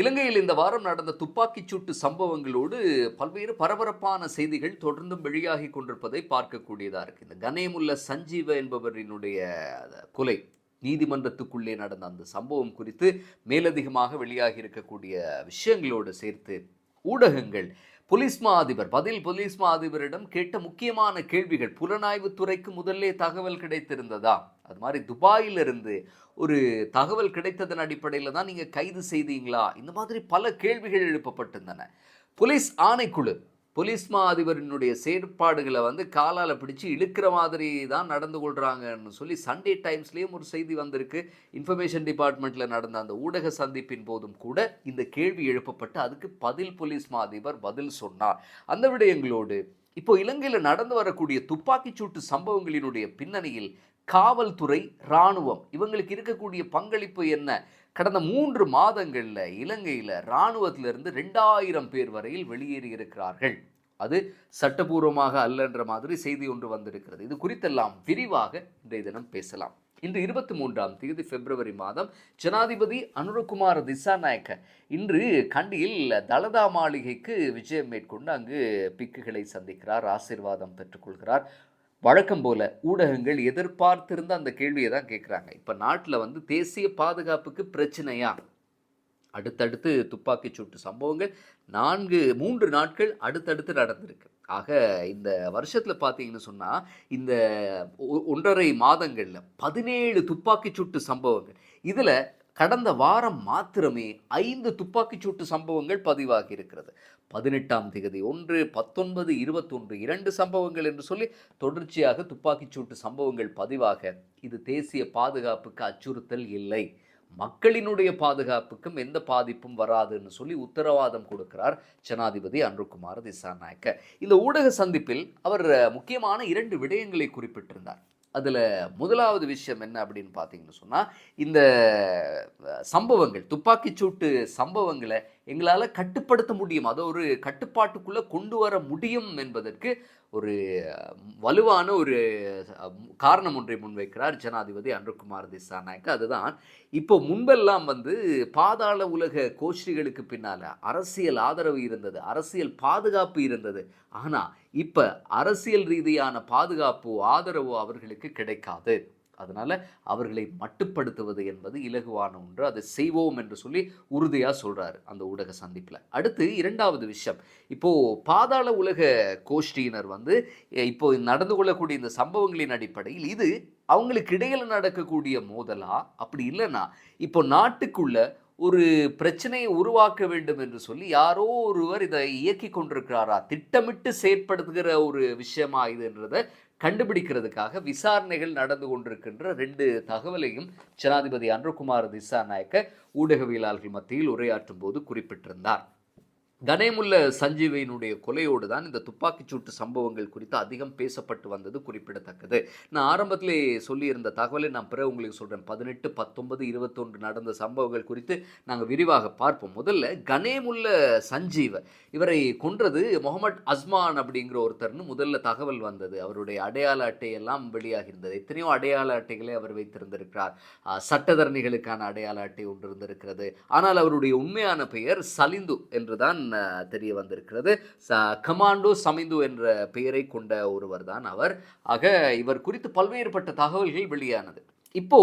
இலங்கையில் இந்த வாரம் நடந்த துப்பாக்கிச் சூட்டு சம்பவங்களோடு பல்வேறு பரபரப்பான செய்திகள் தொடர்ந்தும் வெளியாகி கொண்டிருப்பதை பார்க்கக்கூடியதாக இருக்கு. இந்த கனேமுல்ல சஞ்சீவ என்பவரினுடைய கொலை நீதிமன்றத்துக்குள்ளே நடந்த அந்த சம்பவம் குறித்து மேலதிகமாக வெளியாகி இருக்கக்கூடிய விஷயங்களோடு சேர்த்து ஊடகங்கள் போலீஸ் மா அதிபர் பதில் போலீஸ் மா அதிபரிடம் கேட்ட முக்கியமான கேள்விகள் புலனாய்வு துறைக்கு முதல்லே தகவல் கிடைத்திருந்ததா? அது மாதிரி துபாயிலிருந்து ஒரு தகவல் கிடைத்ததன் அடிப்படையில் தான் நீங்கள் கைது செய்தீங்களா? இந்த மாதிரி பல கேள்விகள் எழுப்பப்பட்டிருந்தன. போலீஸ் ஆணைக்குழு போலீஸ் மா அதிபரினுடைய செயற்பாடுகளை வந்து காலால் பிடிச்சு இழுக்கிற மாதிரி தான் நடந்து கொள்கிறாங்கன்னு சொல்லி சண்டே டைம்ஸ்லேயும் ஒரு செய்தி வந்திருக்கு. இன்ஃபர்மேஷன் டிபார்ட்மெண்ட்டில் நடந்த அந்த ஊடக சந்திப்பின் போதும் கூட இந்த கேள்வி எழுப்பப்பட்டு அதுக்கு பதில் போலீஸ் மா அதிபர் பதில் சொன்னார். அந்த விடயங்களோடு இப்போ இலங்கையில் நடந்து வரக்கூடிய துப்பாக்கிச் சூட்டு சம்பவங்களினுடைய பின்னணியில் காவல்துறை இராணுவம் இவங்களுக்கு இருக்கக்கூடிய பங்களிப்பு என்ன? கடந்த மூன்று மாதங்களில் இலங்கையில் இராணுவத்திலிருந்து ரெண்டாயிரம் பேர் வரையில் வெளியேறி இருக்கிறார்கள். அது சட்டபூர்வமாக அல்லன்ற மாதிரி செய்தி ஒன்று வந்திருக்கிறது. இது குறித்தெல்லாம் விரிவாக இன்றைய தினம் பேசலாம். இன்று இருபத்தி மூன்றாம் தேதி பிப்ரவரி மாதம் ஜனாதிபதி அனுரகுமார் திசாநாயக்க இன்று கண்டியில் தலதா மாளிகைக்கு விஜயம் மேற்கொண்டு அங்கு பிக்குகளை சந்திக்கிறார் ஆசீர்வாதம் பெற்றுக்கொள்கிறார் வழக்கம் போல ஊடகங்கள் எதிர்பார்த்திருந்த அந்த கேள்வியை தான் கேட்குறாங்க இப்போ நாட்டில் வந்து தேசிய பாதுகாப்புக்கு பிரச்சனையா? அடுத்தடுத்து துப்பாக்கி சூட்டு சம்பவங்கள் நான்கு மூன்று நாட்கள் அடுத்தடுத்து நடந்திருக்கு. ஆக இந்த வருஷத்தில் பார்த்தீங்கன்னு சொன்னால் இந்த ஒ- ஒன்றரை மாதங்களில் பதினேழு துப்பாக்கிச் சூட்டு சம்பவங்கள். இதில் கடந்த வாரம் மாத்திரமே ஐந்து துப்பாக்கிச் சூட்டு சம்பவங்கள் பதிவாகி இருக்கிறது பதினெட்டாம் தேதி ஒன்று பத்தொன்பது இருபத்தொன்று இரண்டு சம்பவங்கள் என்று சொல்லி தொடர்ச்சியாக துப்பாக்கிச் சூட்டு சம்பவங்கள் பதிவாக இது தேசிய பாதுகாப்புக்கு அச்சுறுத்தல் இல்லை. மக்களினுடைய பாதுகாப்புக்கும் எந்த பாதிப்பும் வராதுன்னு சொல்லி உத்தரவாதம் கொடுக்கிறார் ஜனாதிபதி அன்ருகுமார் திசாநாயக்க. இந்த ஊடக சந்திப்பில் அவர் முக்கியமான இரண்டு விடயங்களை குறிப்பிட்டிருந்தார். அதில் முதலாவது விஷயம் என்ன அப்படின்னு பார்த்தீங்கன்னு சொன்னால் இந்த சம்பவங்கள் துப்பாக்கிச் சூட்டு சம்பவங்களை எங்களால் கட்டுப்படுத்த முடியும். அதை ஒரு கட்டுப்பாட்டுக்குள்ளே கொண்டு வர முடியும் என்பதற்கு ஒரு வலுவான ஒரு காரணம் ஒன்றை முன்வைக்கிறார் ஜனாதிபதி அன்றுகுமார் திசாநாயக்க. அதுதான் இப்போ முன்பெல்லாம் வந்து பாதாள உலக கோஷ்டிகளுக்கு பின்னால அரசியல் ஆதரவு இருந்தது அரசியல் பாதுகாப்பு இருந்தது. ஆனால் இப்போ அரசியல் ரீதியான பாதுகாப்போ ஆதரவோ அவர்களுக்கு கிடைக்காது. அதனால் அவர்களை மட்டுப்படுத்துவது என்பது இலகுவான ஒன்று. அதை செய்வோம் என்று சொல்லி உறுதியாக சொல்கிறார் அந்த ஊடக சந்திப்பில். அடுத்து இரண்டாவது விஷயம். இப்போது பாதாள உலக கோஷ்டியினர் வந்து இப்போது இப்போ நடந்து கொள்ளக்கூடிய இந்த சம்பவங்களின் அடிப்படையில் இது அவங்களுக்கு இடையில் நடக்கக்கூடிய மோதலா? அப்படி இல்லைன்னா இப்போ நாட்டுக்குள்ள ஒரு பிரச்சனையை உருவாக்க வேண்டும் என்று சொல்லி யாரோ ஒருவர் இதை இயக்கி கொண்டிருக்கிறாரா? திட்டமிட்டு செயற்படுத்துகிற ஒரு விஷயமா இதுன்றதை கண்டுபிடிக்கிறதுக்காக விசாரணைகள் நடந்து கொண்டிருக்கின்ற ரெண்டு தகவலையும் ஜனாதிபதி அன்ருகுமார் திசாநாயக்க ஊடகவியலாளர்கள் மத்தியில் உரையாற்றும் போது குறிப்பிட்டிருந்தார். கனேமுல்ல சஞ்சீவினுடைய கொலையோடு தான் இந்த துப்பாக்கிச் சூட்டு சம்பவங்கள் குறித்து அதிகம் பேசப்பட்டு வந்தது குறிப்பிடத்தக்கது. நான் ஆரம்பத்திலே சொல்லியிருந்த தகவலை நான் பிறகு உங்களுக்கு சொல்கிறேன் பதினெட்டு பத்தொன்பது இருபத்தொன்று நடந்த சம்பவங்கள் குறித்து நாங்கள் விரிவாக பார்ப்போம். முதல்ல கனேமுல்ல சஞ்சீவ இவரை கொன்றது முகமட் அஸ்மான் அப்படிங்கிற ஒருத்தர்னு முதல்ல தகவல் வந்தது. அவருடைய அடையாள அட்டையெல்லாம் வெளியாகி இருந்தது எத்தனையோ அடையாள அட்டைகளை அவர் வைத்திருந்திருக்கிறார். சட்டத்தரணிகளுக்கான அடையாள அட்டை ஒன்று இருந்திருக்கிறது. ஆனால் அவருடைய உண்மையான பெயர் சலிந்து என்றுதான் தெரிய வந்திருக்கிறது? கமாண்டோ சமிந்து என்ற பெயரை கொண்ட ஒருவர் தான் அவர். ஆக இவர் குறித்து பல்வேறுபட்ட தகவல்கள் வெளியானது. இப்போ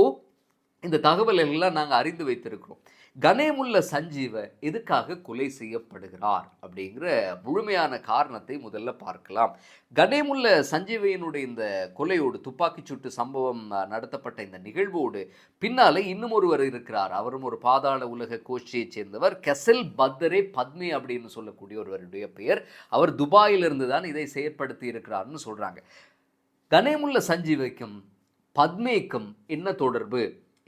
இந்த தகவல்கள் எல்லாம் நாங்கள் அறிந்து வைத்திருக்கிறோம். கனேமுல்ல சஞ்சீவ எதுக்காக கொலை செய்யப்படுகிறார் அப்படிங்கிற முழுமையான காரணத்தை முதல்ல பார்க்கலாம். கனேமுல்ல சஞ்சீவையினுடைய இந்த கொலையோடு துப்பாக்கிச் சூட்டு சம்பவம் நடத்தப்பட்ட இந்த நிகழ்வோடு பின்னாலே இன்னும் ஒருவர் இருக்கிறார். அவரும் ஒரு பாதாள உலக கோஷ்டியைச் சேர்ந்தவர். கெசல் பத்தரே பத்மே அப்படின்னு சொல்லக்கூடிய ஒருவருடைய பெயர். அவர் துபாயிலிருந்து தான் இதை செயற்படுத்தி இருக்கிறார்னு சொல்கிறாங்க கனேமுல்ல சஞ்சீவைக்கும் பத்மேக்கும் என்ன தொடர்பு?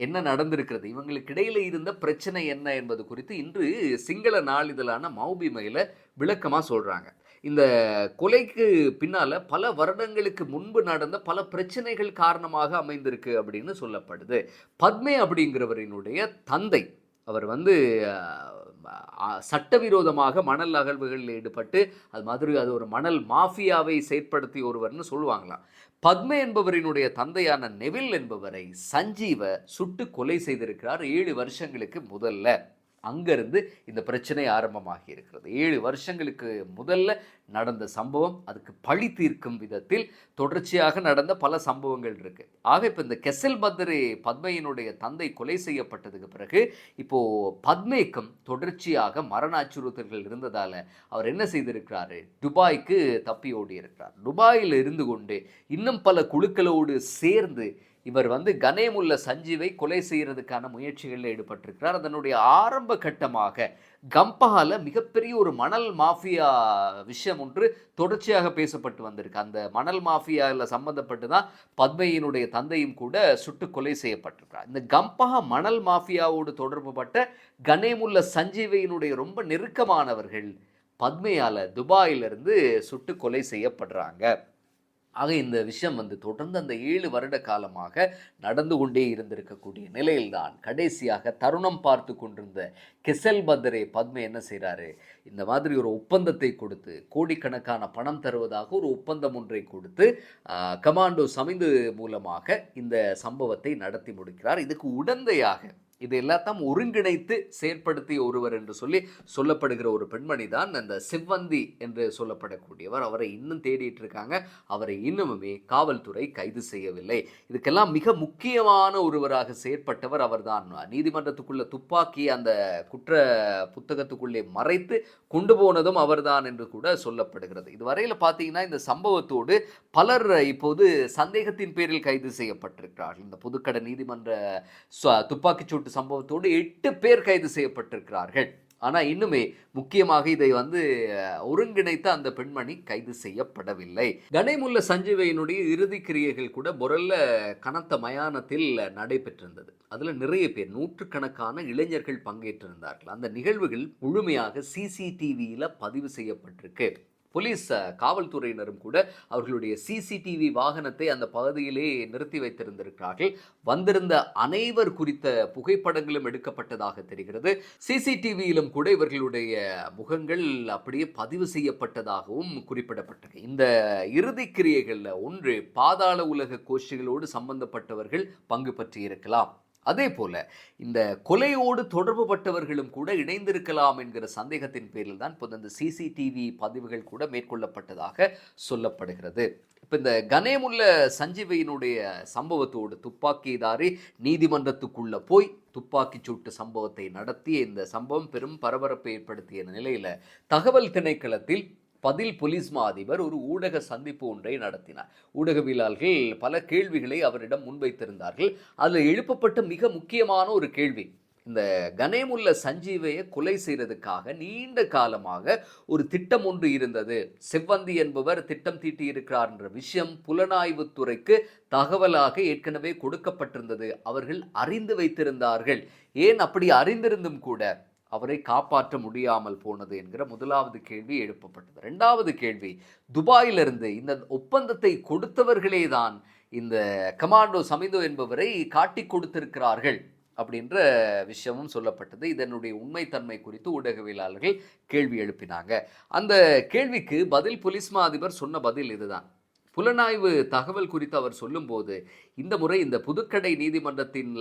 என்ன நடந்திருக்கிறது? இவங்களுக்கு இடையில இருந்த பிரச்சனை என்ன என்பது குறித்து இன்று சிங்கள நாளிதழான மௌபிமையில் விளக்கமாக சொல்கிறாங்க இந்த கொலைக்கு பின்னால பல வருடங்களுக்கு முன்பு நடந்த பல பிரச்சனைகள் காரணமாக அமைந்திருக்கு அப்படின்னு சொல்லப்படுது. பத்மே அப்படிங்கிறவரினுடைய தந்தை அவர் வந்து சட்டவிரோதமாக மணல் அகழ்வுகளில் ஈடுபட்டு அது மாதிரி அது ஒரு மணல் மாஃபியாவை செயற்படுத்தி ஒருவர்னு சொல்லுவாங்களாம். பத்மே என்பவரினுடைய தந்தையான நெவில் என்பவரை சஞ்சீவ சுட்டு கொலை செய்திருக்கிறார் ஏழு வருஷங்களுக்கு முதல்ல. அங்கேருந்து இந்த பிரச்சனை ஆரம்பமாகி இருக்கிறது ஏழு வருஷங்களுக்கு முதல்ல நடந்த சம்பவம் அதுக்கு பழி தீர்க்கும் விதத்தில் தொடர்ச்சியாக நடந்த பல சம்பவங்கள் இருக்கு. ஆக இப்போ இந்த கெசல் பத்ரே பத்மையினுடைய தந்தை கொலை செய்யப்பட்டதுக்கு பிறகு இப்போ பத்மேக்கும் தொடர்ச்சியாக மரண அச்சுறுத்தல்கள் இருந்ததால் அவர் என்ன செய்திருக்கிறாரு? துபாய்க்கு தப்பி ஓடி இருக்கிறார் துபாயில் இருந்து கொண்டு இன்னும் பல குழுக்களோடு சேர்ந்து இவர் வந்து கனேமுல்ல சஞ்சீவை கொலை செய்கிறதுக்கான முயற்சிகளில் ஈடுபட்டிருக்கிறார். அதனுடைய ஆரம்ப கட்டமாக கம்பஹால மிகப்பெரிய ஒரு மணல் மாஃபியா விஷயம் ஒன்று தொடர்ச்சியாக பேசப்பட்டு வந்திருக்கு. அந்த மணல் மாஃபியாவில் சம்மந்தப்பட்டு தான் பத்மையினுடைய தந்தையும் கூட சுட்டு கொலை செய்யப்பட்டிருக்கிறார். இந்த கம்பஹா மணல் மாஃபியாவோடு தொடர்புபட்ட கனேமுல்ல சஞ்சீவையினுடைய ரொம்ப நெருக்கமானவர்கள் பத்மையால் துபாயிலிருந்து சுட்டு கொலை செய்யப்படுறாங்க. ஆக இந்த விஷயம் வந்து தொடர்ந்து அந்த ஏழு வருட காலமாக நடந்து கொண்டே இருந்திருக்கக்கூடிய நிலையில்தான் கடைசியாக தருணம் பார்த்து கொண்டிருந்த கெசல் பத்ரே பத்ம என்ன செய்கிறாரு இந்த மாதிரி ஒரு ஒப்பந்தத்தை கொடுத்து கோடிக்கணக்கான பணம் தருவதாக ஒரு ஒப்பந்தம் ஒன்றை கொடுத்து கமாண்டோ சமிந்து மூலமாக இந்த சம்பவத்தை நடத்தி முடிக்கிறார். இதுக்கு உடந்தையாக இது எல்லாத்தையும் ஒருங்கிணைத்து செயற்படுத்திய ஒருவர் என்று சொல்லி சொல்லப்படுகிற ஒரு பெண்மணி தான் அந்த சிவ்வந்தி என்று சொல்லப்படக்கூடியவர். அவரை இன்னும் தேடிட்டு இருக்காங்க. அவரை இன்னுமுமே காவல்துறை கைது செய்யவில்லை. இதுக்கெல்லாம் மிக முக்கியமான ஒருவராக செயற்பட்டவர் அவர்தான். நீதிமன்றத்துக்குள்ள துப்பாக்கி அந்த குற்ற புத்தகத்துக்குள்ளே மறைத்து கொண்டு போனதும் அவர்தான் என்று கூட சொல்லப்படுகிறது. இதுவரையில் பார்த்தீங்கன்னா இந்த சம்பவத்தோடு பலர் இப்போது சந்தேகத்தின் பேரில் கைது செய்யப்பட்டிருக்கிறார்கள். இந்த புதுக்கடை நீதிமன்ற துப்பாக்கிச்சூட்டு சம்பவத்தோடு எட்டு பேர் கைது செய்யப்பட்டிருக்கிறார்கள். ஆனால் இன்னுமே முக்கியமாக இதை வந்து ஒருங்கிணைத்த அந்த பெண்மணி கைது செய்யப்படவில்லை. கணேமுல்ல சஞ்சீவையினுடைய இறுதி கிரியைகள் கூட முரல்ல கனத்த மயானத்தில் நடைபெற்றிருந்தது. அதில் நிறைய பேர் நூற்றுக்கணக்கான இளைஞர்கள் பங்கேற்றிருந்தார்கள். அந்த நிகழ்வுகள் முழுமையாக சிசிடிவியில் பதிவு செய்யப்பட்டிருக்கு. போலீஸ் காவல்துறையினரும் கூட அவர்களுடைய சிசிடிவி வாகனத்தை அந்த பகுதியிலே நிறுத்தி வைத்திருந்திருக்கிறார்கள். வந்திருந்த அனைவர் குறித்த புகைப்படங்களும் எடுக்கப்பட்டதாக தெரிகிறது. சிசிடிவியிலும் கூட இவர்களுடைய முகங்கள் அப்படியே பதிவு செய்யப்பட்டதாகவும் குறிப்பிடப்பட்டது. இந்த இறுதி கிரியைகளில் ஒன்று பாதாள உலக கோஷ்டிகளோடு சம்பந்தப்பட்டவர்கள் பங்கு பற்றியிருக்கலாம் அதே போல இந்த கொலையோடு தொடர்புபட்டவர்களும் கூட இணைந்திருக்கலாம் என்கிற சந்தேகத்தின் பேரில் தான் இப்போ இந்த சிசிடிவி பதிவுகள் கூட மேற்கொள்ளப்பட்டதாக சொல்லப்படுகிறது. இப்போ இந்த கணேமுள்ள சஞ்சீவையினுடைய சம்பவத்தோடு துப்பாக்கிதாரி நீதிமன்றத்துக்குள்ளே போய் துப்பாக்கி சூட்டு சம்பவத்தை நடத்திய இந்த சம்பவம் பெரும் பரபரப்பை ஏற்படுத்திய நிலையில் தகவல் திணைக்களத்தில் பதில் போலீஸ் மா அதிபர் ஒரு ஊடக சந்திப்பு ஒன்றை நடத்தினார். ஊடகவியலாளர்கள் பல கேள்விகளை அவரிடம் முன்வைத்திருந்தார்கள். அதில் எழுப்பப்பட்ட மிக முக்கியமான ஒரு கேள்வி இந்த கனேமுல்ல சஞ்சீவையை கொலை செய்கிறதுக்காக நீண்ட காலமாக ஒரு திட்டம் ஒன்று இருந்தது. செவ்வந்தி என்பவர் திட்டம் தீட்டியிருக்கிறார் என்ற விஷயம் புலனாய்வுத்துறைக்கு தகவலாக ஏற்கனவே கொடுக்கப்பட்டிருந்தது. அவர்கள் அறிந்து வைத்திருந்தார்கள். ஏன் அப்படி அறிந்திருந்தும் கூட? அவரை காப்பாற்ற முடியாமல் போனது என்கிற முதலாவது கேள்வி எழுப்பப்பட்டது. ரெண்டாவது கேள்வி துபாயிலிருந்து இந்த ஒப்பந்தத்தை கொடுத்தவர்களே தான் இந்த கமாண்டோ சமிதோ என்பவரை காட்டி கொடுத்திருக்கிறார்கள் அப்படின்ற விஷயமும் சொல்லப்பட்டது. இதனுடைய உண்மைத்தன்மை குறித்து ஊடகவியலாளர்கள் கேள்வி எழுப்பினாங்க. அந்த கேள்விக்கு பதில் போலீஸ் மா அதிபர் சொன்ன பதில் இதுதான். புலனாய்வு தகவல் குறித்து அவர் சொல்லும்போது இந்த முறை இந்த புதுக்கடை நீதிமன்றத்தில்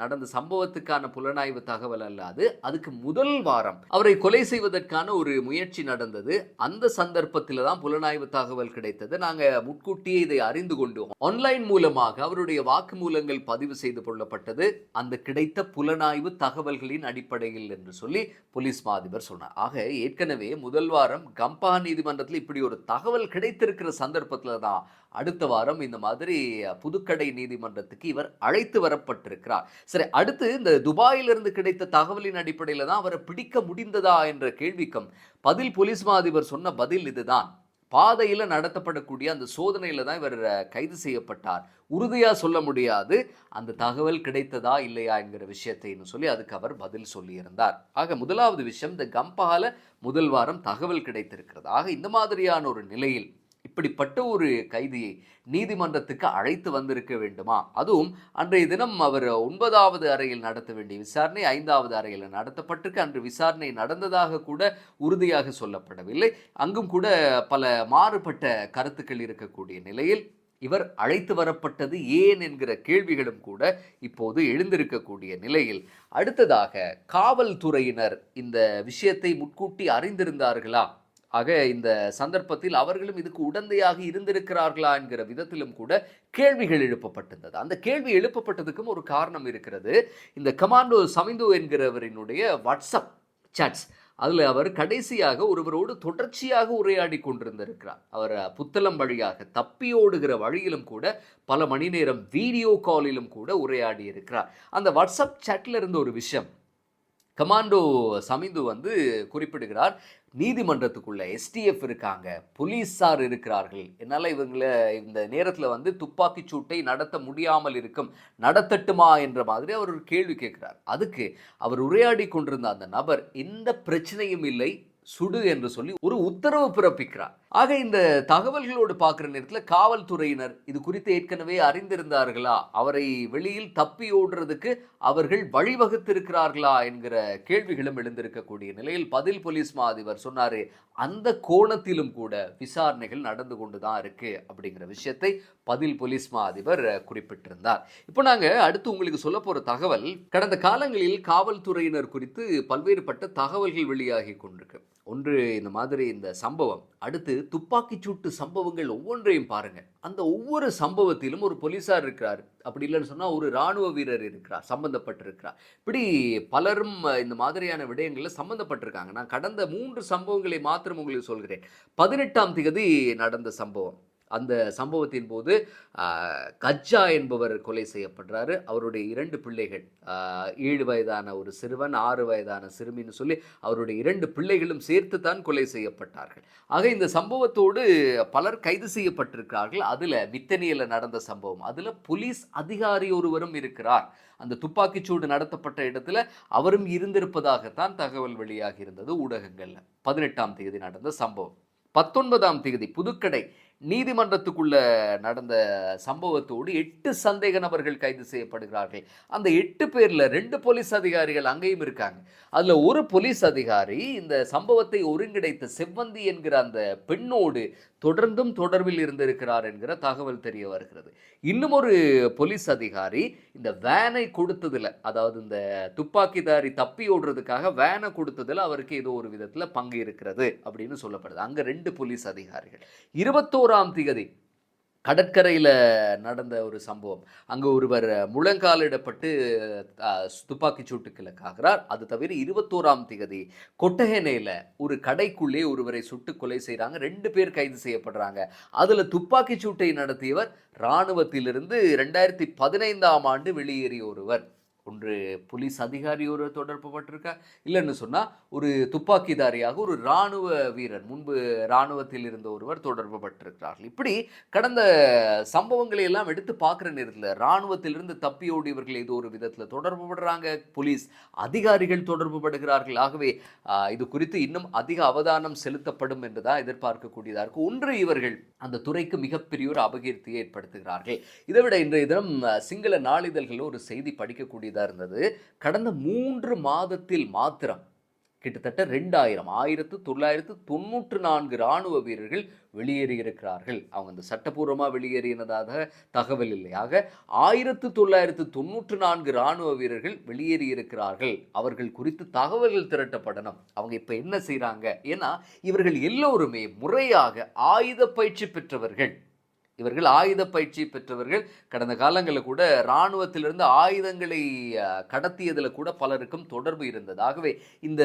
நடந்த சம்பவத்துக்கான புலனாய்வு தகவல் அல்லாது அதுக்கு முதல் வாரம் அவரை கொலை செய்வதற்கான ஒரு முயற்சி நடந்தது. அந்த சந்தர்ப்பத்தில் தான் புலனாய்வு தகவல் கிடைத்தது. நாங்கள் முன்கூட்டியே இதை அறிந்து கொண்டோம். ஆன்லைன் மூலமாக அவருடைய வாக்குமூலங்கள் பதிவு செய்து கொள்ளப்பட்டது. அந்த கிடைத்த புலனாய்வு தகவல்களின் அடிப்படையில் என்று சொல்லி போலீஸ் மாதிபர் சொன்னார். ஆக ஏற்கனவே முதல் வாரம் கம்பா நீதிமன்றத்தில் இப்படி ஒரு தகவல் கிடைத்திருக்கிற சந்தர்ப்பத்தில் தான் அடுத்த வாரம் இந்த மாதிரி புதுக்கடை நீதிமன்றத்துக்கு இவர் அழைத்து வரப்பட்டிருக்கிறார். சரி அடுத்து இந்த துபாயிலிருந்து கிடைத்த தகவலின் அடிப்படையில் தான் அவரை பிடிக்க முடிந்ததா என்ற கேள்விக்கும் பதில் போலீஸ் மாதிபர் சொன்ன பதில் இதுதான். பாதையில் நடத்தப்படக்கூடிய அந்த சோதனையில் தான் இவர் கைது செய்யப்பட்டார். உறுதியாக சொல்ல முடியாது. அந்த தகவல் கிடைத்ததா இல்லையா என்கிற விஷயத்தைன்னு சொல்லி அதுக்கு அவர் பதில் சொல்லியிருந்தார். ஆக முதலாவது விஷயம் இந்த கம்பால முதல் வாரம் தகவல் கிடைத்திருக்கிறது. ஆக இந்த மாதிரியான ஒரு நிலையில் இப்படிப்பட்ட ஒரு கைதியை நீதிமன்றத்துக்கு அழைத்து வந்திருக்க வேண்டுமா? அதுவும் அன்றைய தினம் அவர் ஒன்பதாவது அறையில் நடத்த வேண்டிய விசாரணை ஐந்தாவது அறையில் நடத்தப்பட்டிருக்கு. அன்று விசாரணை நடந்ததாக கூட உறுதியாக சொல்லப்படவில்லை. அங்கும் கூட பல மாறுபட்ட கருத்துக்கள் இருக்கக்கூடிய நிலையில் இவர் அழைத்து வரப்பட்டது ஏன் என்கிற கேள்விகளும் கூட இப்போது எழுந்திருக்கக்கூடிய நிலையில். அடுத்ததாக காவல்துறையினர் இந்த விஷயத்தை முன்கூட்டி அறிந்திருந்தார்களா? ஆக இந்த சந்தர்ப்பத்தில் அவர்களும் இதுக்கு உடந்தையாக இருந்திருக்கிறார்களா என்கிற விதத்திலும் கூட கேள்விகள் எழுப்பப்பட்டிருந்தது. அந்த கேள்வி எழுப்பப்பட்டதுக்கும் ஒரு காரணம் இருக்கிறது. இந்த கமாண்டோ சமிந்து என்கிறவரினுடைய வாட்ஸ்அப் சாட்ஸ் அதில் அவர் கடைசியாக ஒருவரோடு தொடர்ச்சியாக உரையாடி கொண்டிருந்திருக்கிறார். அவர் புத்தளம் வழியாக தப்பி ஓடுகிற வழியிலும் கூட பல மணி நேரம் வீடியோ காலிலும் கூட உரையாடி இருக்கிறார் அந்த வாட்ஸ்அப் சாட்டில் இருந்த ஒரு விஷயம் கமாண்டோ சமிந்து வந்து குறிப்பிடுகிறார் நீதிமன்றத்துக்குள்ள எஸ்டிஎஃப் இருக்காங்க போலீஸார் இருக்கிறார்கள். என்னால் இவங்களை இந்த நேரத்தில் வந்து துப்பாக்கிச் சூட்டை நடத்த முடியாமல் இருக்கும் நடத்தட்டுமா? என்ற மாதிரி அவர் ஒரு கேள்வி கேட்கிறார். அதுக்கு அவர் உரையாடி கொண்டிருந்த அந்த நபர் எந்த பிரச்சனையும் இல்லை சுடு என்று சொல்லி ஒரு உத்தரவு பிறப்பிக்கிறார். ஆக இந்த தகவல்களோடு பார்க்குற நேரத்தில் காவல்துறையினர் இது குறித்து ஏற்கனவே அறிந்திருந்தார்களா? அவரை வெளியில் தப்பி ஓடுறதுக்கு அவர்கள் வழிவகுத்திருக்கிறார்களா என்கிற கேள்விகளும் எழுந்திருக்கக்கூடிய நிலையில் பதில் போலீஸ் மா அதிபர் சொன்னார் அந்த கோணத்திலும் கூட விசாரணைகள் நடந்து கொண்டு தான் இருக்கு அப்படிங்கிற விஷயத்தை பதில் போலீஸ் மா அதிபர் குறிப்பிட்டிருந்தார். இப்போ நாங்கள் அடுத்து உங்களுக்கு சொல்ல போகிற தகவல் கடந்த காலங்களில் காவல்துறையினர் குறித்து பல்வேறுபட்ட தகவல்கள் வெளியாகி கொண்டிருக்கு. ஒன்று இந்த மாதிரி இந்த சம்பவம். அடுத்து துப்பாக்கிச்சூட்டு சம்பவங்கள் ஒவ்வொன்றையும் பாருங்கள் அந்த ஒவ்வொரு சம்பவத்திலும் ஒரு போலீஸார் இருக்கிறார். அப்படி இல்லைன்னு சொன்னால் ஒரு இராணுவ வீரர் இருக்கிறார் சம்மந்தப்பட்டிருக்கிறார் இப்படி பலரும் இந்த மாதிரியான விடயங்களில் சம்மந்தப்பட்டிருக்காங்க நான் கடந்த மூன்று சம்பவங்களை மாத்திரம் உங்களுக்கு சொல்கிறேன். பதினெட்டாம் திகதி நடந்த சம்பவம். அந்த சம்பவத்தின் போது கஜ்ஜா என்பவர் கொலை செய்யப்படுறாரு. அவருடைய இரண்டு பிள்ளைகள் ஏழு வயதான ஒரு சிறுவன் ஆறு வயதான சிறுமின்னு சொல்லி அவருடைய இரண்டு பிள்ளைகளும் சேர்த்து தான் கொலை செய்யப்பட்டார்கள். ஆக இந்த சம்பவத்தோடு பலர் கைது செய்யப்பட்டிருக்கிறார்கள். அதில் வித்தனியில் நடந்த சம்பவம். அதில் போலீஸ் அதிகாரி ஒருவரும் இருக்கிறார். அந்த துப்பாக்கிச்சூடு நடத்தப்பட்ட இடத்துல அவரும் இருந்திருப்பதாகத்தான் தகவல் வெளியாகி இருந்தது ஊடகங்களில். பதினெட்டாம் தேதி நடந்த சம்பவம். பத்தொன்பதாம் தேதி புதுக்கடை நீதிமன்றத்துக்குள்ள நடந்த சம்பவத்தோடு எட்டு சந்தேக நபர்கள் கைது செய்யப்படுகிறார்கள். அந்த எட்டு பேரில் ரெண்டு போலீஸ் அதிகாரிகள் அங்கேயும் இருக்காங்க. அதில் ஒரு போலீஸ் அதிகாரி இந்த சம்பவத்தை ஒருங்கிணைத்த செவ்வந்தி என்கிற அந்த பெண்ணோடு தொடர்ந்தும் தொடர்பில் இருந்திருக்கிறார் என்கிற தகவல் தெரிய வருகிறது. இன்னும் ஒரு போலீஸ் அதிகாரி இந்த வேனை கொடுத்ததில் அதாவது இந்த துப்பாக்கிதாரி தப்பி ஓடுறதுக்காக வேனை கொடுத்ததில் அவருக்கு ஏதோ ஒரு விதத்தில் பங்கு இருக்கிறது அப்படின்னு சொல்லப்படுது. அங்க ரெண்டு போலீஸ் அதிகாரிகள். பதினோராம் திகதி கடற்கரையில் நடந்த ஒரு சம்பவம். அங்கே ஒருவர் முழங்காலிடப்பட்டு துப்பாக்கிச் சூட்டுக்கு இலக்காகிறார் அது தவிர இருபத்தோராம் திகதி கொட்டகேனையில் ஒரு கடைக்குள்ளே ஒருவரை சுட்டு கொலை செய்கிறாங்க ரெண்டு பேர் கைது செய்யப்படுறாங்க. அதில் துப்பாக்கிச் சூட்டை நடத்தியவர் இராணுவத்திலிருந்து ரெண்டாயிரத்தி பதினைந்தாம் ஆண்டு வெளியேறிய ஒருவர். ஒன்று போலீஸ் அதிகாரி ஒரு தொடர்பு பட்டிருக்கா இல்லைன்னு சொன்னால் ஒரு துப்பாக்கிதாரியாக ஒரு இராணுவ வீரர் முன்பு இராணுவத்தில் இருந்த ஒருவர் தொடர்பு பட்டிருக்கிறார்கள் இப்படி கடந்த சம்பவங்களை எல்லாம் எடுத்து பார்க்குற நேரத்தில் இராணுவத்திலிருந்து தப்பியோடியவர்கள் ஏதோ ஒரு விதத்தில் தொடர்பு படுறாங்க போலீஸ் அதிகாரிகள் தொடர்பு படுகிறார்கள் ஆகவே இது குறித்து இன்னும் அதிக அவதானம் செலுத்தப்படும் என்று தான் எதிர்பார்க்கக்கூடியதாக இருக்கும். ஒன்று இவர்கள் அந்த துறைக்கு மிகப்பெரிய ஒரு அபகீர்த்தியை ஏற்படுத்துகிறார்கள். இதை விட இன்றைய தினம் சிங்கள நாளிதழ்களில் ஒரு செய்தி படிக்கக்கூடியதாக இருந்தது. கடந்த மூன்று மாதத்தில் மாத்திரம் கிட்டத்தட்ட ரெண்டாயிரம் ஆயிரத்து தொள்ளாயிரத்து தொண்ணூற்று நான்கு இராணுவ வீரர்கள் வெளியேறியிருக்கிறார்கள் அவங்க அந்த சட்டப்பூர்வமாக வெளியேறினதாக தகவல் இல்லையாக ஆயிரத்து தொள்ளாயிரத்து தொண்ணூற்று நான்கு இராணுவ வீரர்கள் வெளியேறியிருக்கிறார்கள் அவர்கள் குறித்து தகவல்கள் திரட்டப்படணும். அவங்க இப்போ என்ன செய்கிறாங்க ஏன்னா இவர்கள் எல்லோருமே முறையாக ஆயுத பயிற்சி பெற்றவர்கள். இவர்கள் ஆயுத பயிற்சி பெற்றவர்கள். கடந்த காலங்களில் கூட இராணுவத்திலிருந்து ஆயுதங்களை கடத்தியதில் கூட பலருக்கும் தொடர்பு இருந்தது. ஆகவே இந்த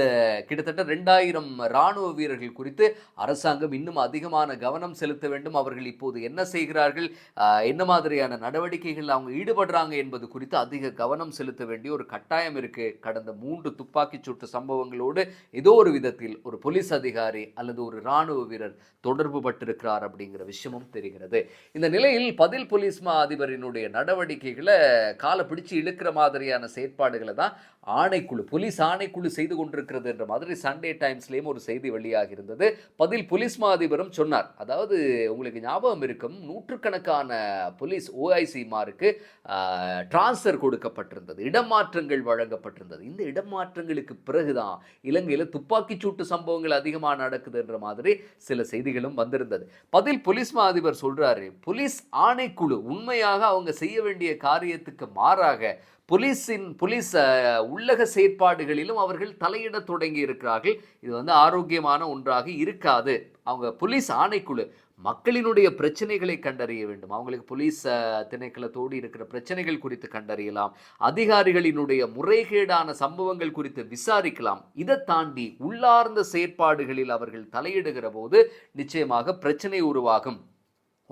கிட்டத்தட்ட ரெண்டாயிரம் இராணுவ வீரர்கள் குறித்து அரசாங்கம் இன்னும் அதிகமான கவனம் செலுத்த வேண்டும். அவர்கள் இப்போது என்ன செய்கிறார்கள்? என்ன மாதிரியான நடவடிக்கைகள் அவங்க ஈடுபடுறாங்க என்பது குறித்து அதிக கவனம் செலுத்த வேண்டிய ஒரு கட்டாயம் இருக்கு. கடந்த மூன்று துப்பாக்கிச் சூட்டு சம்பவங்களோடு ஏதோ ஒரு விதத்தில் ஒரு போலீஸ் அதிகாரி அல்லது ஒரு இராணுவ வீரர் தொடர்பு பட்டிருக்கிறார் அப்படிங்கிற விஷயமும் தெரிகிறது. இந்த நிலையில் பதில் போலீஸ் மா அதிபரினுடைய நடவடிக்கைகளை காலை பிடிச்சு இழுக்கிற மாதிரியான செயற்பாடுகளை தான் ஆணைக்குழு போலீஸ் ஆணைக்குழு செய்து கொண்டிருக்கிறது என்ற மாதிரி சண்டே டைம்ஸ்லேயும் ஒரு செய்தி வெளியாக இருந்தது. பதில் போலீஸ் மா அதிபரும் சொன்னார். அதாவது உங்களுக்கு ஞாபகம் இருக்கும் நூற்றுக்கணக்கான போலீஸ் ஓஐசிமாருக்கு டிரான்ஸ்ஃபர் கொடுக்கப்பட்டிருந்தது. இடமாற்றங்கள் வழங்கப்பட்டிருந்தது. இந்த இடமாற்றங்களுக்கு பிறகுதான் இலங்கையில் துப்பாக்கிச் சூட்டு சம்பவங்கள் அதிகமாக நடக்குது என்ற மாதிரி சில செய்திகளும் வந்திருந்தது. பதில் போலீஸ் மா அதிபர் சொல்றாரு போலீஸ் ஆணைக்குழு உண்மையாக அவங்க செய்ய வேண்டிய காரியத்துக்கு மாறாக போலீஸின் போலீஸ் உள்ளக செயற்பாடுகளிலும் அவர்கள் தலையிட தொடங்கி இருக்கிறார்கள். இது வந்து ஆரோக்கியமான ஒன்றாக இருக்காது. அவங்க போலீஸ் ஆணைக்குழு மக்களினுடைய பிரச்சனைகளை கண்டறிய வேண்டும். அவங்களுக்கு போலீஸ் திணைக்களத்தோடு இருக்கிற பிரச்சனைகள் குறித்து கண்டறியலாம். அதிகாரிகளினுடைய முறைகேடான சம்பவங்கள் குறித்து விசாரிக்கலாம். இதை தாண்டி உள்ளார்ந்த செயற்பாடுகளில் அவர்கள் தலையிடுகிற போது நிச்சயமாக பிரச்சனை உருவாகும்.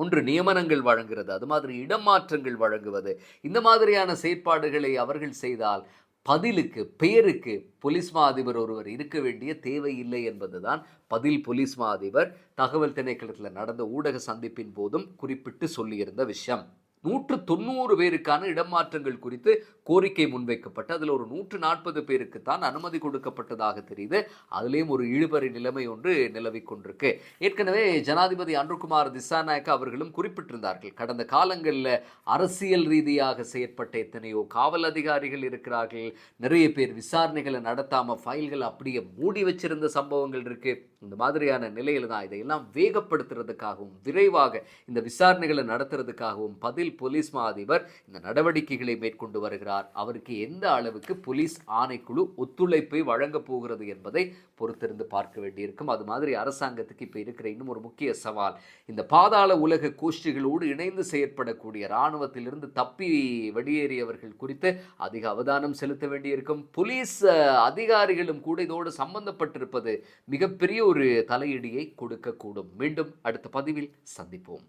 ஒன்று நியமனங்கள் வழங்குறது அது மாதிரி இடமாற்றங்கள் வழங்குவது. இந்த மாதிரியான செயற்பாடுகளை அவர்கள் செய்தால் பதிலுக்கு பெயருக்கு போலீஸ் மா அதிபர் ஒருவர் இருக்க வேண்டிய தேவையில்லை என்பதுதான் பதில் போலீஸ் மா அதிபர் தகவல் திணைக்களத்தில் நடந்த ஊடக சந்திப்பின் போதும் குறிப்பிட்டு சொல்லியிருந்த விஷயம். நூற்று தொண்ணூறு பேருக்கான இடமாற்றங்கள் குறித்து கோரிக்கை முன்வைக்கப்பட்டு அதில் ஒரு நூற்று நாற்பது பேருக்கு தான் அனுமதி கொடுக்கப்பட்டதாக தெரியுது. அதுலேயும் ஒரு இழுபறி நிலைமை ஒன்று நிலவிக் கொண்டிருக்கு. ஏற்கனவே ஜனாதிபதி அன்ருகுமார் திசாநாயக்க அவர்களும் குறிப்பிட்டிருந்தார்கள். கடந்த காலங்களில் அரசியல் ரீதியாக செயற்பட்ட எத்தனையோ காவல் அதிகாரிகள் இருக்கிறார்கள். நிறைய பேர் விசாரணைகளை நடத்தாமல் ஃபைல்கள் அப்படியே மூடி வச்சிருந்த சம்பவங்கள் இருக்குது இந்த மாதிரியான நிலையில் தான் இதையெல்லாம் வேகப்படுத்துறதுக்காகவும் விரைவாக இந்த விசாரணைகளை நடத்துறதுக்காகவும் பதில் போலீஸ் மா அதிபர் இந்த நடவடிக்கைகளை மேற்கொண்டு வருகிறார். அவருக்கு எந்த அளவுக்கு போலீஸ் ஆணைக்குழு ஒத்துழைப்பை வழங்கப் போகிறது என்பதை பொறுத்திருந்து பார்க்க வேண்டியிருக்கும். அது மாதிரி அரசாங்கத்துக்கு இப்போ இருக்கிற இன்னும் ஒரு முக்கிய சவால். இந்த பாதாள உலக கோஷ்டிகளோடு இணைந்து செயற்படக்கூடிய இராணுவத்திலிருந்து தப்பி வெளியேறியவர்கள் குறித்து அதிக அவதானம் செலுத்த வேண்டியிருக்கும். போலீஸ் அதிகாரிகளும் கூட இதோடு சம்பந்தப்பட்டிருப்பது மிகப்பெரிய ஒரு தலையீடியை கொடுக்கக்கூடும். மீண்டும் அடுத்த பதிவில் சந்திப்போம்.